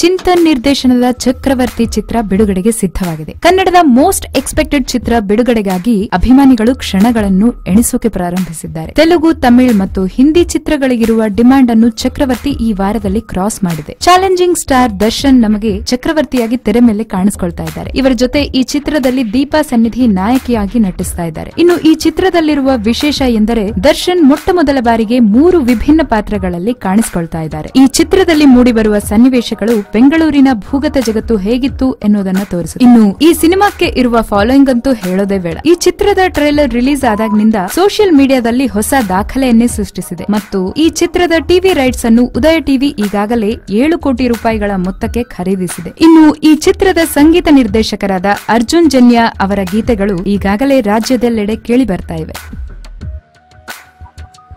ಚಿಂತನ್ ನಿರ್ದೇಶನದ ಚಕ್ರವರ್ತಿ ಚಿತ್ರ ಬಿಡುಗಡೆಗೆ ಸಿದ್ಧವಾಗಿದೆ. ಕನ್ನಡದ ಮೋಸ್ಟ್ ಎಕ್ಸ್ಪೆಕ್ಟೆಡ್ ಚಿತ್ರ ಬಿಡುಗಡೆಗಾಗಿ ಅಭಿಮಾನಿಗಳು ಕ್ಷಣಗಳನ್ನು ಎಣಿಸೋಕೆ ಪ್ರಾರಂಭಿಸಿದ್ದಾರೆ. ತೆಲುಗು, ತಮಿಳ್ ಮತ್ತು ಹಿಂದಿ ಚಿತ್ರಗಳಿಗಿರುವ ಡಿಮ್ಯಾಂಡ್ ಅನ್ನು ಚಕ್ರವರ್ತಿ ಈ ವಾರದಲ್ಲಿ ಕ್ರಾಸ್ ಮಾಡಿದೆ. ಚಾಲೆಂಜಿಂಗ್ ಸ್ಟಾರ್ ದರ್ಶನ್ ನಮಗೆ ಚಕ್ರವರ್ತಿಯಾಗಿ ತೆರೆ ಮೇಲೆ ಕಾಣಿಸಿಕೊಳ್ತಾ ಇದ್ದಾರೆ. ಇವರ ಜೊತೆ ಈ ಚಿತ್ರದಲ್ಲಿ ದೀಪಾ ಸನ್ನಿಧಿ ನಾಯಕಿಯಾಗಿ ನಟಿಸ್ತಾ ಇದ್ದಾರೆ. ಇನ್ನು ಈ ಚಿತ್ರದಲ್ಲಿರುವ ವಿಶೇಷ ಎಂದರೆ ದರ್ಶನ್ ಮೊಟ್ಟ ಮೊದಲ ಬಾರಿಗೆ ಮೂರು ವಿಭಿನ್ನ ಪಾತ್ರಗಳಲ್ಲಿ ಕಾಣಿಸಿಕೊಳ್ತಾ ಇದ್ದಾರೆ. ಈ ಚಿತ್ರದಲ್ಲಿ ಮೂಡಿಬರುವ ಸನ್ನಿವೇಶಗಳು ಬೆಂಗಳೂರಿನ ಭೂಗತ ಜಗತ್ತು ಹೇಗಿತ್ತು ಎನ್ನುವುದನ್ನ ತೋರಿಸುತ್ತೆ. ಇನ್ನು ಈ ಸಿನಿಮಾಕ್ಕೆ ಇರುವ ಫಾಲೋಯಿಂಗ್ ಅಂತೂ ಹೇಳೋದೇ ಬೇಡ. ಈ ಚಿತ್ರದ ಟ್ರೈಲರ್ ರಿಲೀಸ್ ಆದಾಗ್ನಿಂದ ಸೋಷಿಯಲ್ ಮೀಡಿಯಾದಲ್ಲಿ ಹೊಸ ದಾಖಲೆಯನ್ನೇ ಸೃಷ್ಟಿಸಿದೆ. ಮತ್ತು ಈ ಚಿತ್ರದ ಟಿವಿ ರೈಟ್ಸ್ ಅನ್ನು ಉದಯ ಟಿವಿ ಈಗಾಗಲೇ ಏಳು ಕೋಟಿ ರೂಪಾಯಿಗಳ ಮೊತ್ತಕ್ಕೆ ಖರೀದಿಸಿದೆ. ಇನ್ನು ಈ ಚಿತ್ರದ ಸಂಗೀತ ನಿರ್ದೇಶಕರಾದ ಅರ್ಜುನ್ ಜನ್ಯಾ ಅವರ ಗೀತೆಗಳು ಈಗಾಗಲೇ ರಾಜ್ಯದೆಲ್ಲೆಡೆ ಕೇಳಿ ಬರ್ತಾ ಇವೆ.